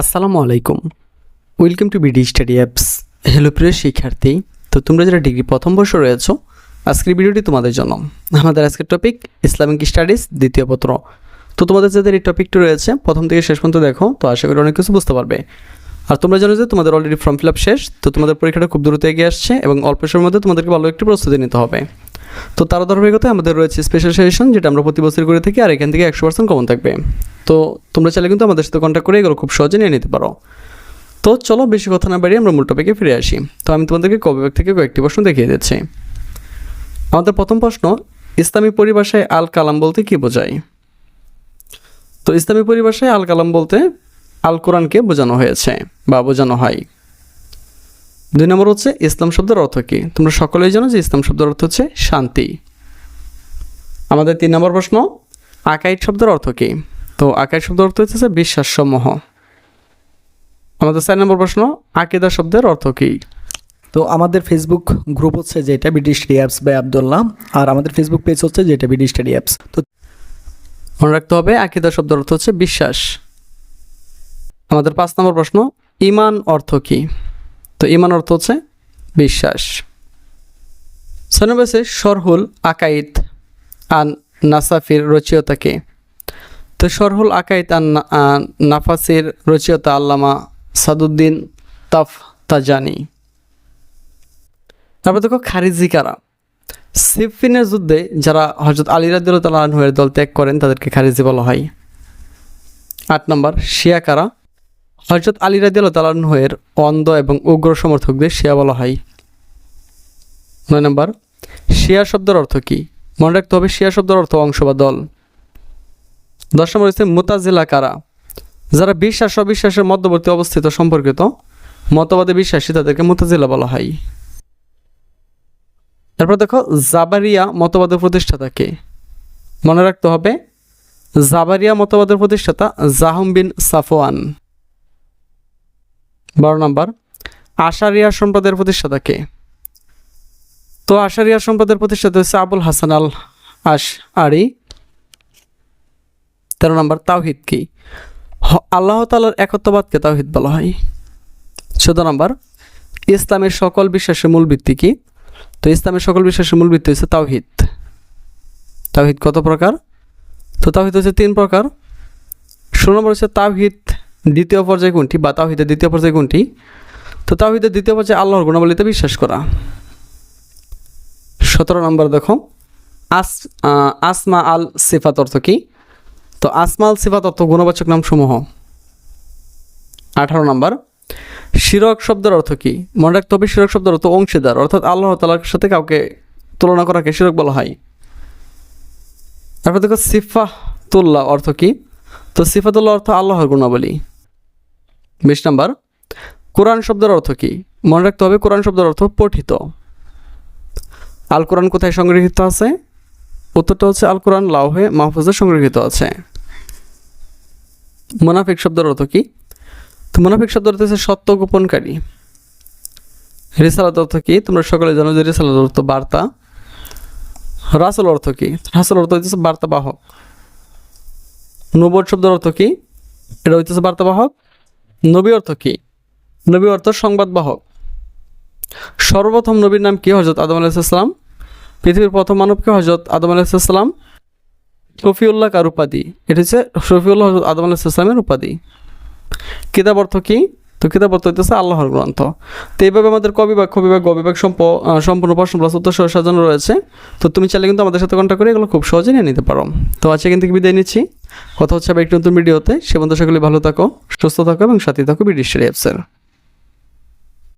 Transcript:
আসসালামু আলাইকুম। Welcome to BD study apps hello প্রিয় শিক্ষার্থী। তো তোমরা যারা ডিগ্রি প্রথম বর্ষ রয়েছো, আজকের ভিডিওটি তোমাদের জন্য। আমাদের আজকের টপিক ইসলামিক স্টাডিজ দ্বিতীয় পত্র। তো তোমাদের যাদের এই টপিকটি রয়েছে, প্রথম থেকে শেষ পর্যন্ত দেখো, তো আশা করি অনেক কিছু বুঝতে পারবে। আর তোমরা জানো যে তোমাদের অলরেডি ফর্ম ফিল আপ শেষ, তো তোমাদের পরীক্ষাটা খুব দ্রুত এগিয়ে আসছে এবং অল্প সময়ের মধ্যে তোমাদেরকে ভালো একটি প্রস্তুতি নিতে হবে। তো তার ধারাবাহিকতায় আমাদের রয়েছে স্পেশাল সেশন যেটা আমরা প্রতি বছর করে থাকি, আর এখান থেকে একশো পার্সেন্ট কমন থাকবে। তো তোমরা চাইলে কিন্তু আমাদের সাথে কন্ট্যাক্ট করে এগুলো খুব সহজে নিয়ে নিতে পারো। তো চলো বেশি কথা না বাড়িয়ে আমরা মূল টপিকে ফিরে আসি। তো আমি তোমাদেরকে কবে থেকে কয়েকটি প্রশ্ন দেখিয়ে দিচ্ছি। আমাদের প্রথম প্রশ্ন, ইসলামী পরিভাষায় আল কালাম বলতে কি বোঝায়? তো ইসলামী পরিভাষায় আল কালাম বলতে আল কোরআনকে বোঝানো হয়েছে বা বোঝানো হয়। দুই নম্বর হচ্ছে, ইসলাম শব্দের অর্থ কী? তোমরা সকলেই জানো যে ইসলাম শব্দের অর্থ হচ্ছে শান্তি। আমাদের তিন নম্বর প্রশ্ন, আকাইড শব্দের অর্থ কী? তো আকাইড শব্দের অর্থ হচ্ছে বিশ্বাস সমূহ আমাদের চার নম্বর প্রশ্ন আকিদা শব্দের অর্থ কী? তো আমাদের ফেসবুক গ্রুপ হচ্ছে যেটা BD study apps by Abdullah আর আমাদের ফেসবুক পেজ হচ্ছে যেটা বিডি স্টাডি অ্যাপস তো মনে রাখতে হবে আকিদা শব্দের অর্থ হচ্ছে বিশ্বাস। আমাদের পাঁচ নম্বর প্রশ্ন ইমান অর্থ কি? তো ইমান অর্থ হচ্ছে বিশ্বাস। সনবেসে সরহুল আকাইদ আন নাসাফির রচিয়তাকে তো সরহুল না- আন নাফাসির রচিয়তা আল্লামা সাদুদ্দিন তাফ তাজানি তারপর দেখো খারিজি কারা সিফিনের যুদ্ধে যারা হজরত আলী রাদিউল্লাহের দল ত্যাগ করেন, তাদেরকে খারিজি বলা হয়। আট নম্বর, শিয়া কারা? হজরত আলী রাদিউল্লাহের অন্ধ এবং উগ্র সমর্থকদের শিয়া বলা হয়। নয় নম্বর, শিয়া শব্দের অর্থ কী? মনে রাখতে হবে, শিয়া শব্দের অর্থ অংশ বা দল। দশ নম্বর হচ্ছে মুতাজিলা কারা? যারা বিশ্বাস, অবিশ্বাসের মধ্যবর্তী অবস্থিত, সম্পর্কিত মতবাদে বিশ্বাসী, তাদেরকে মুতাজিলা বলা হয়। তারপর দেখো, জাবারিয়া মতবাদের প্রতিষ্ঠাতাকে মনে রাখতে হবে, জাবারিয়া মতবাদের প্রতিষ্ঠাতা জাহম বিন সাফওয়ান। বারো নম্বর, আশারিয়া সম্প্রদায়ের প্রতিষ্ঠাতাকে তো আশারিয়া সম্প্রদায়ের প্রতিষ্ঠাতা হচ্ছে আবুল হাসান আল আশ আরি তেরো নম্বর, তাওহিদ কি? আল্লাহ তালার একত্ববাদকে তাওহিদ বলা হয়। চোদ্দ নম্বর, ইসলামের সকল বিশ্বাসের মূল ভিত্তি কি? তো ইসলামের সকল বিশ্বাসের মূল ভিত্তি হচ্ছে তাওহিদ। তাওহিদ কত প্রকার? তো তাওহিদ হচ্ছে তিন প্রকার। ষোলো নম্বর হচ্ছে তাওহিদ দ্বিতীয় পর্যায়ে কোনটি বা তাওহিদের দ্বিতীয় পর্যায়ে কোনটি? তো তাওহিদের দ্বিতীয় পর্যায়ে আল্লাহর গুণাবলীতে বিশ্বাস করা। সতেরো নম্বর দেখো। আস আসমা আল সিফাত অর্থ কি? তো আসমা আল সিফাত, অর্থ, গুণবাচক নাম সমূহ আঠারো নম্বর। শিরক শব্দের অর্থ কি? মনে রাখতে হবে শিরক শব্দের অর্থ অংশীদার, অর্থাৎ আল্লাহ তালার সাথে কাউকে তুলনা করাকে শিরক বলা হয়। তারপর দেখো সিফাতুল্লাহ অর্থ কি? তো সিফাতুল্লাহ অর্থ আল্লাহর গুণাবলী। বিশ নাম্বার। কোরআন শব্দের অর্থ কি? মনে রাখতে হবে কোরআন শব্দের অর্থ পঠিত। আল কোরআন কোথায় সংগৃহীত আছে? উত্তরটা হচ্ছে আল কোরআন লাউহে মাহফুজে সংগৃহীত আছে। মোনাফিক শব্দের অর্থ কি? তো মোনাফিক শব্দ অর্থ হচ্ছে সত্য গোপনকারী। রিসালাত অর্থ কি? তোমরা সকলে জানো যে রিসালাত অর্থ বার্তা। রাসল অর্থ কি? রাসল অর্থ হইতেছে বার্তাবাহক নবর শব্দের অর্থ কি? এটা হইতেছে বার্তাবাহক নবী অর্থ কি? নবী অর্থ সংবাদ বাহক। সর্বপ্রথম নবীর নাম কি হজরত আদম আলাইসাল্লাম পৃথিবীর প্রথম মানবকে হজরত আদম আলাইসাল্লাম শফিউল্লাহ কার উপাধি? এটা হচ্ছে শফিউল্লাহ আদম আলাইসাল্লামের উপাধি। কিতাব অর্থ কি? তো কিতাব অর্থ হইতেছে আল্লাহর গ্রন্থ। তো এইভাবে আমাদের কবিভাগ গবিভাগ সম্প সম্পূর্ণ প্রশ্ন প্লাস উত্তর সহ সাজানো রয়েছে। তো তুমি চাইলে কিন্তু আমাদের সাথে কন্ট্যাক্ট করে এগুলো খুব সহজে নিয়ে নিতে পারো। তো আজকে থেকে বিদায় নিচ্ছি। কথা হচ্ছে আবার একটি নতুন ভিডিওতে সে বন্ধু সকলে ভালো থাকো, সুস্থ থাকো এবং সাথে থাকো ব্রিটিশ অ্যাপসের